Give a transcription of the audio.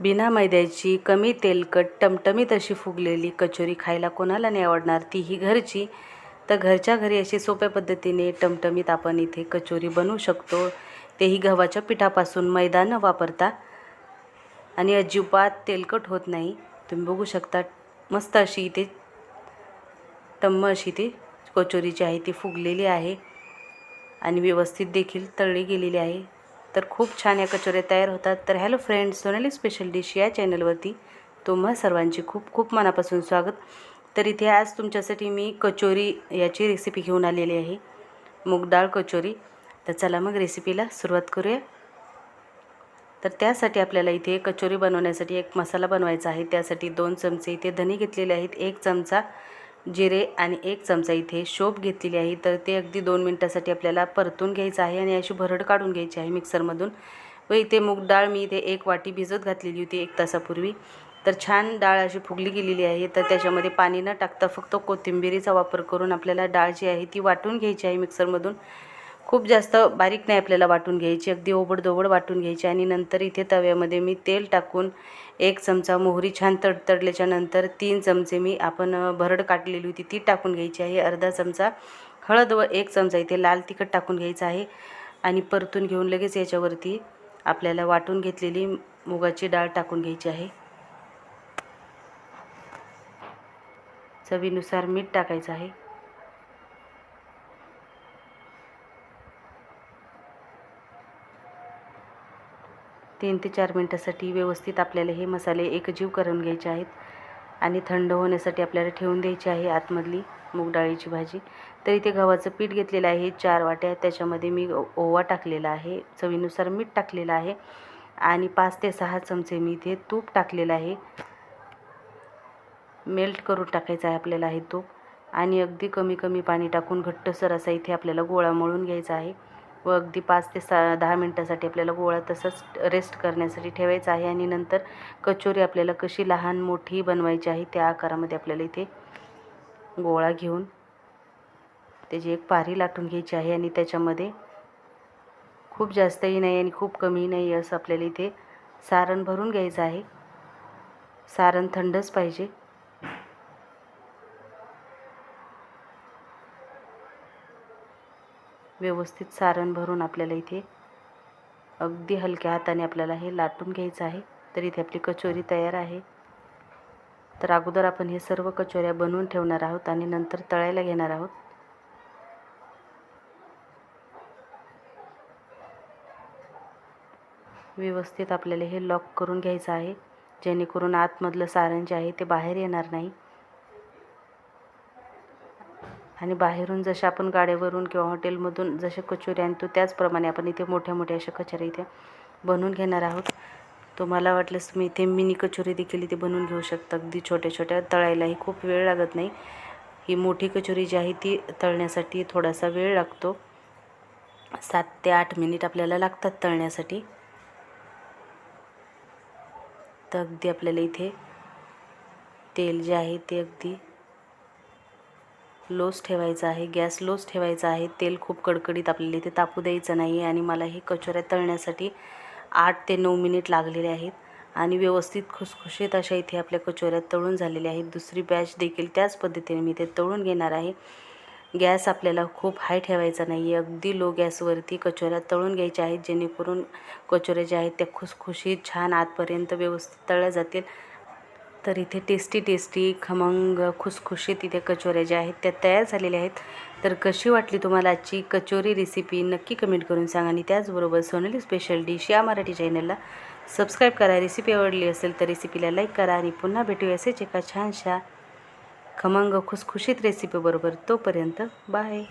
बिना मैद्याची कमी तेलकट टमटमीत अशी फुगलेली कचोरी खायला कोणाला नाही आवडणार? तीही घरची. तर घरच्या घरी अशी सोप्या पद्धतीने टमटमीत आपण इथे कचोरी बनवू शकतो. तेही गव्हाच्या पिठापासून मैदा न वापरता. आणि अजिबात तेलकट होत नाही. तुम्ही बघू शकता मस्त अशी इथे टम्म अशी ती कचोरी जी आहे ती फुगलेली आहे. आणि व्यवस्थित देखील तळली गेलेली आहे. तर खूप छान या कचोऱ्या तयार होतात. तर hello friends Sonali special dish या चॅनलवरती तुम्हा सर्वांची खूप खूप मनापासून स्वागत. तर इथे आज तुमच्यासाठी मी कचोरी याची रेसिपी घेऊन आलेली आहे. मूग डाळ कचोरी. तर चला मग रेसिपीला सुरुवात करूया. तर त्यासाठी आपल्याला इथे कचोरी बनवण्यासाठी एक मसाला बनवायचा आहे. त्यासाठी दोन चमचे इथे धने घेतलेले आहेत. एक चमचा जिरे आणि एक चमचा इथे शोप घेतलेली आहे. तर ते अगदी दोन मिनटासाठी आपल्याला परतून घ्यायचं आहे आणि अशी भरड काढून घ्यायची आहे मिक्सरमधून. व इथे मूग डाळ मी इथे एक वाटी भिजत घातलेली होती एक तासापूर्वी. तर छान डाळ अशी फुगली गेलेली आहे. तर त्याच्यामध्ये पाणी न टाकता फक्त कोथिंबिरीचा वापर करून आपल्याला डाळ जी आहे ती वाटून घ्यायची आहे मिक्सरमधून. खूप जास्त बारीक नाही आपल्याला वाटून घ्यायची अगदी ओबडदोबड वाटून घ्यायची आणि नंतर इथे तव्यामध्ये मी तेल टाकून एक चमचा मोहरी छान तडतडल्याच्या नंतर तीन चमचे मी आपण भरड काढलेली होती ती टाकून घ्यायची आहे. अर्धा चमचा हळद व एक चमचा इथे लाल तिखट टाकून घ्यायचं आहे आणि परतून घेऊन लगेच याच्यावरती आपल्याला वाटून घेतलेली मुगाची डाळ टाकून घ्यायची आहे. चवीनुसार मीठ टाकायचं आहे. तीन ते चार मिनटासाठी व्यवस्थित आपल्याला हे मसाले एकजीव करून घ्यायचे आहेत. आणि थंड होण्यासाठी आपल्याला ठेवून द्यायची आहे आतमधली मूग डाळीची भाजी. तर इथे गव्हाचं पीठ घेतलेलं आहे चार वाट्या. त्याच्यामध्ये मी ओवा टाकलेला आहे चवीनुसार मीठ टाकलेलं आहे. आणि पाच ते सहा चमचे मी इथे तूप टाकलेलं आहे. मेल्ट करून टाकायचं आहे आपल्याला हे तूप. आणि अगदी कमी कमी पाणी टाकून घट्टसर असा इथे आपल्याला गोळा मळून घ्यायचा आहे. व अगदी पाच ते सा दहा मिनटासाठी आपल्याला गोळा तसंच रेस्ट करण्यासाठी ठेवायचा आहे आणि नंतर कचोरी आपल्याला कशी लहान मोठी बनवायची आहे त्या आकारामध्ये आपल्याला इथे गोळा घेऊन त्याची एक पारी लाटून घ्यायची आहे आणि त्याच्यामध्ये खूप जास्तही नाही आणि खूप कमी नाही असं आपल्याला इथे सारण भरून घ्यायचं आहे. सारण थंडच पाहिजे. व्यवस्थित सारण भरून आपल्याला इथे अगदी हलक्या हाताने आपल्याला हे लाटून घ्यायचं आहे. तर इथे आपली कचोरी तयार आहे. तर अगोदर आपण हे सर्व कचोऱ्या बनवून ठेवणार आहोत आणि नंतर तळायला घेणार आहोत. व्यवस्थित आपल्याला हे लॉक करून घ्यायचं आहे. जेणेकरून आतमधलं सारण जे आहे ते बाहेर येणार नाही. आणि बाहेरून जसे आपण गाड्यावरून किंवा हॉटेलमधून जसे कचोरी आणतो त्याचप्रमाणे आपण इथे मोठ्या मोठ्या अशा कचोऱ्या इथे बनवून घेणार आहोत. तुम्हाला वाटलंच तुम्ही इथे मिनी कचोरी देखील इथे बनवून घेऊ शकता. अगदी छोट्या छोट्या तळायलाही खूप वेळ लागत नाही. ही मोठी कचोरी जी आहे ती तळण्यासाठी थोडासा वेळ लागतो. सात ते आठ मिनिट आपल्याला लागतात तळण्यासाठी. तर अगदी आपल्याला इथे तेल जे आहे ते अगदी लोच ठेवायचा आहे गॅस लोच ठेवायचा आहे तेल खूप कडकडीत आपल्याला इथे तापू द्यायचं नाही आहे आणि मला हे कचोऱ्या तळण्यासाठी आठ ते नऊ मिनिट लागलेले आहेत. आणि व्यवस्थित खुसखुशीत अशा इथे आपल्या कचोऱ्या तळून झालेल्या आहेत. दुसरी बॅच देखील त्याच पद्धतीने मी ते तळून घेणार आहे. गॅस आपल्याला खूप हाय ठेवायचा नाही आहे अगदी लो गॅसवरती कचोऱ्या तळून घ्यायच्या आहेत. जेणेकरून कचोऱ्या ज्या आहेत त्या खुसखुशीत छान आतपर्यंत व्यवस्थित तळल्या जातील. तर इथे टेस्टी टेस्टी खमंग खुसखुशीत इथे कचोऱ्या ज्या आहेत त्या तयार झालेल्या आहेत. तर कशी वाटली तुम्हाला आजची कचोरी रेसिपी नक्की कमेंट करून सांगा आणि त्याचबरोबर सोनली स्पेशल डिश या मराठी चॅनलला सबस्क्राईब करा. रेसिपी आवडली असेल तर रेसिपीला लाईक करा आणि पुन्हा भेटूया असेच एका छानशा खमंग खुसखुशीत रेसिपीबरोबर तोपर्यंत बाय